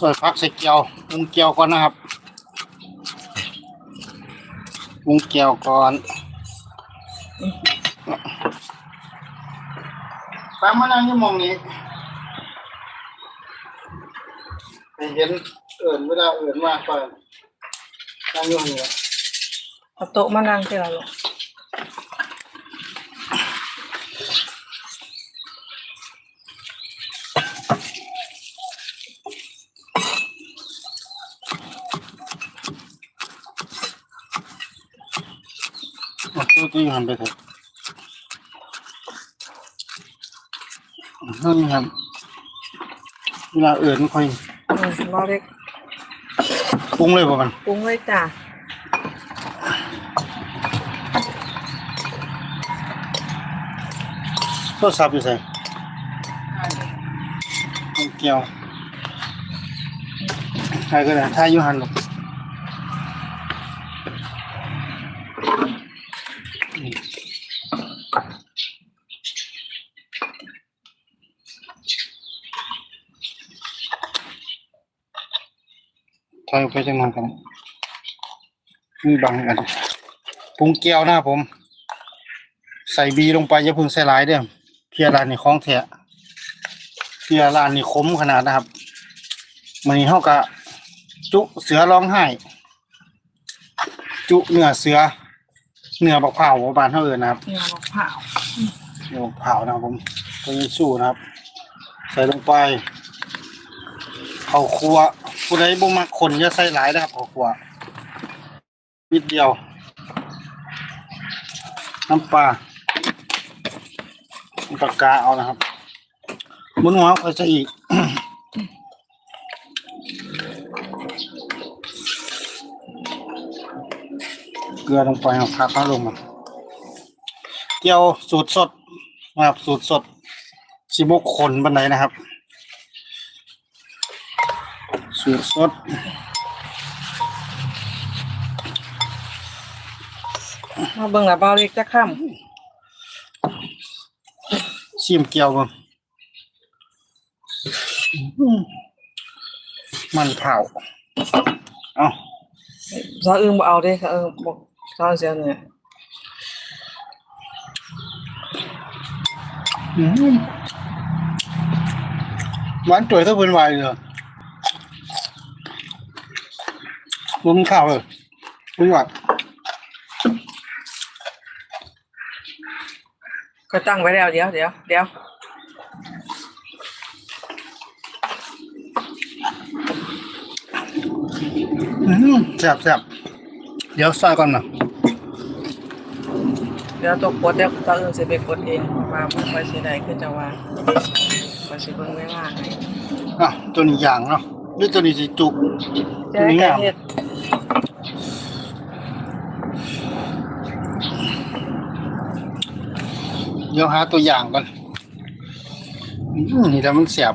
ซอยพักใส่เกียวปรุงเกียวก่อนนะครับปรุงเกียวก่อนแป๊บมานั่งอยี่หมองนี้ไปเห็นเอิ่นเวลาเอิ่นมากไปนั่งอยู่นี่แหละเอาโต๊ะมานั่งที่เราลูกเอาตัวที่หันไปเถอะนั่นครับเวลาเอิ่นค่อยอืมรอเล็กปรุงเลยป่ะมันปรุงเลยจ้ะโทรศัพท์อยู่ใส่ปรุงเกียวใครก็ได้ถ้าอยู่หันหรอก ถอยออกไปจังหวะกันมีบังกันปรุงเกียวนะครับผม ใส่บีลงไปอย่าเพึ่งใส่หลายเด้อเพียร้านนี่ของแท้เพียร้านนี่คมขนาดนะครับมันนี้เท่ากับจุเสือร้องไห้ จุเนื้อเสือเนื้อบักเผาบานเท่าเอินนะครับ เนื้อมะพร้าวเนื้อบักเผานะครับผมตัวนี้สู้นะครับ ใส่ลงไป เขาครัว ผู้ใดบ่มักคนอย่าใส่หลายนะครับขาครัวนิดเดียว น้ำปลาปากาเอานะครับบนหัวก็จะอีกเกลือลงไปเอาพักเขาลงมาเกี๊ยวสูตรสดนะครับสูตรสดชิบกขนบันไดนะครับ สูตรสดมาเบิ่งละเบาเล็กจะค่ชิมเกี๊ยวบ้างมันเผาเอาำซออึ้งบ่เอาเด้ซออึ้งบอกซอเสียเนื้ออืมหวานจ่วยเท่าเพื่อนวายเลย รุมข้าวเลยรุมหวานก็ตั้งไว้แล้วเดี๋ยวเดี๋ยวเดี๋ยวอืมแซ่บแซ่บเดี๋ยวซอยก่อนนะเดี๋ยวตกกดเดี๋ยวซออึ้งสิไปกดเองว่าบ่ค่อยสิได้คือจะว่าค่อยสิเบิ่งเวลาให้อะตัวนี้อย่างเนาะหรือตัวนี้สิจุกจะได้การ เดี๋ยวหาตัวอย่างก่อนนี่แล้วมันแซ่บ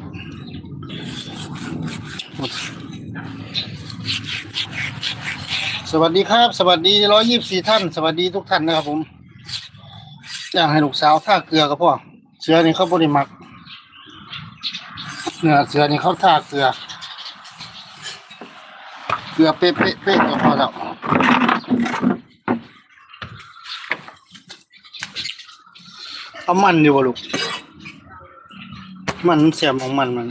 สวัสดีครับ สวัสดีร้อยยี่สิบสี่ท่าน สวัสดีทุกท่านนะครับผมอยากให้ลูกสาวท่าเกลือกับพ่อเสือนี่เขาบริมักเนื้อเสือนี่เขาท่าเกลือ เกลือเป๊ะเป๊ะเป๊ะก็พอแล้ว เอามันดีกว่าลูก มันเสียมของมันมัน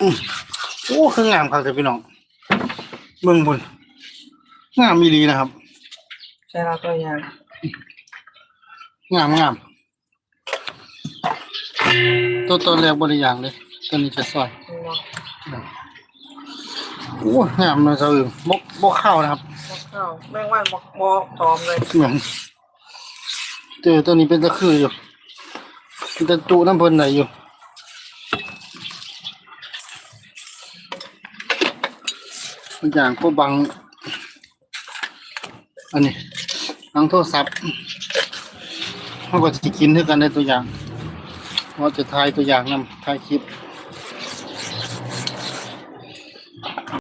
อืมโอ้คืองามครับแต่พี่น้องเบิ่งบุญงามมีดีนะครับ ใช่เราตัวอย่างงามงามตัวตัวแรกบริอย่างเลยตัวนี้จะซอยเนาะ โอ้งามเลยเจ้าอื่นบกบกเข้านะครับบ่เข้าแม่งวันบ่บ่พร้อมเลยเหมือนเจอตัวนี้เป็นตะคืออยู่เป็นตะจุน้ำเพลินไหนอยู่บางอย่างก็บัง อันนี้บังโทรศัพท์เขาก็จะกินด้วยกันในตัวอย่างเราจะถ่ายตัวอย่างนำถ่ายคลิป